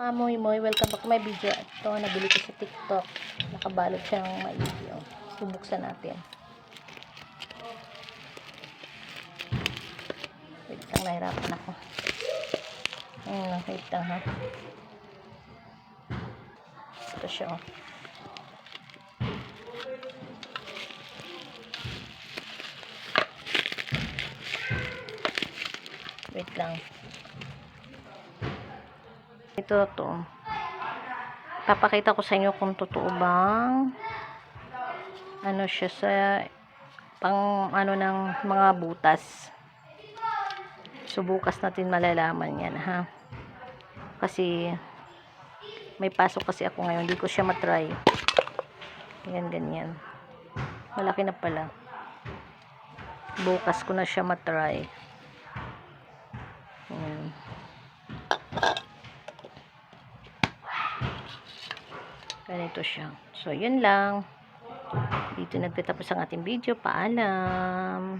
Amoy moy, welcome back to my video. Ito, nabili ko sa TikTok. Nakabalot siya ng maigi. Oh. Natin. Wait lang, nahirapan ako. Ayun, wait lang ha. Ito siya oh. Wait lang. Ito to. Papakita ko sa inyo kung totoo bang ano siya sa pang ano ng mga butas. So natin malalaman yan ha. Kasi may pasok kasi ako ngayon. Hindi ko siya matry. Yan ganyan. Malaki na pala. Bukas ko na siya matry. Yan. Ganito siya. So, yun lang. Dito nagtatapos ang ating video. Paalam.